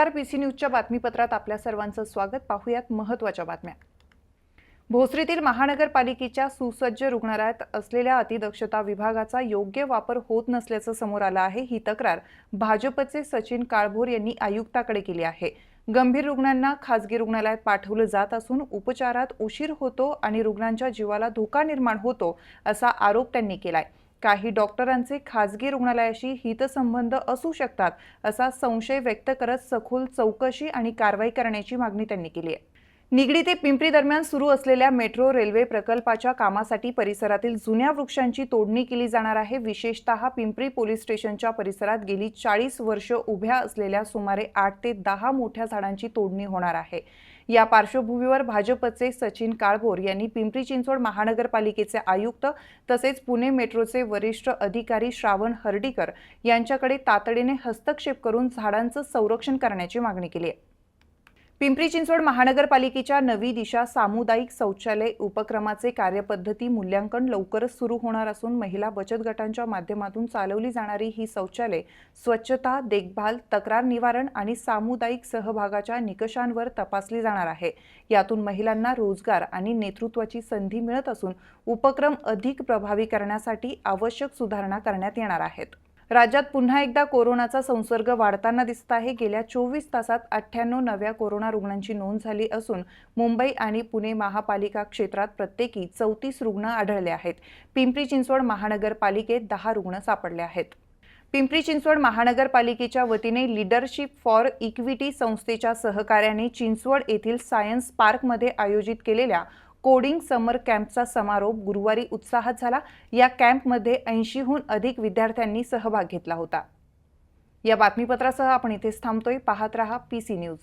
नमस्कार. पीसी न्यूजच्या बातमीपत्रात आपल्या सर्वांचं स्वागत. पाहूयात महत्त्वाच्या बातम्या. भोसरीतील महानगरपालिकेच्या सुसज्ज रुग्णालयात असलेल्या अतिदक्षता विभागाचा योग्य वापर होत नसल्याचं समोर आलं आहे. ही तक्रार भाजपचे सचिन काळभोर यांनी आयुक्ताकडे केली आहे. गंभीर रुग्णांना खासगी रुग्णालयात पाठवलं जात असून उपचारात उशीर होतो आणि रुग्णांच्या जीवाला धोका निर्माण होतो असा आरोप त्यांनी केलाय. काही डॉक्टरांचे खाजगी रुग्णालयाशी हितसंबंध असू शकतात असा संशय व्यक्त करत सखोल चौकशी आणि कारवाई करण्याची मागणी त्यांनी केली आहे. निगडी ते पिंपरी दरम्यान सुरू असलेल्या मेट्रो रेल्वे प्रकल्पाच्या कामासाठी परिसरातील जुन्या वृक्षांची तोडणी केली जाणार आहे. विशेषतः पिंपरी पोलीस स्टेशनच्या परिसरात गेली चाळीस वर्ष उभ्या असलेल्या सुमारे आठ ते दहा मोठ्या झाडांची तोडणी होणार आहे. या पार्श्वभूमीवर भाजपचे सचिन काळभोर यांनी पिंपरी चिंचवड महानगरपालिकेचे आयुक्त तसेच पुणे मेट्रोचे वरिष्ठ अधिकारी श्रावण हर्डीकर यांच्याकडे तातडीने हस्तक्षेप करून झाडांचं संरक्षण करण्याची मागणी केली आहे. पिंपरी चिंचवड महानगरपालिकेच्या नवी दिशा सामुदायिक शौचालय उपक्रमाचे कार्यपद्धती मूल्यांकन लवकरच सुरू होणार असून महिला बचत गटांच्या माध्यमातून चालवली जाणारी ही शौचालय स्वच्छता देखभाल तक्रार निवारण आणि सामुदायिक सहभागाच्या निकषांवर तपासली जाणार आहे. यातून महिलांना रोजगार आणि नेतृत्वाची संधी मिळत असून उपक्रम अधिक प्रभावी करण्यासाठी आवश्यक सुधारणा करण्यात येणार आहेत. राज्यात पुन्हा एकदा कोरोनाचा संसर्ग वाढताना दिसत आहे. गेल्या चोवीस तासात अठ्ठ्याण्णव नव्या कोरोना रुग्णांची नोंद झाली असून मुंबई आणि पुणे महापालिका क्षेत्रात प्रत्येकी चौतीस रुग्ण आढळले आहेत. पिंपरी चिंचवड महानगरपालिकेत दहा रुग्ण सापडले आहेत. पिंपरी चिंचवड महानगरपालिकेच्या वतीने लिडरशिप फॉर इक्विटी संस्थेच्या सहकार्याने चिंचवड येथील सायन्स पार्कमध्ये आयोजित केलेल्या कोडिंग समर कॅम्पचा समारोप गुरुवारी उत्साहात झाला. या कॅम्पमध्ये ऐंशीहून अधिक विद्यार्थ्यांनी सहभाग घेतला होता. या बातमीपत्रासह आपण इथेच थांबतोय. पाहत रहा पी सी न्यूज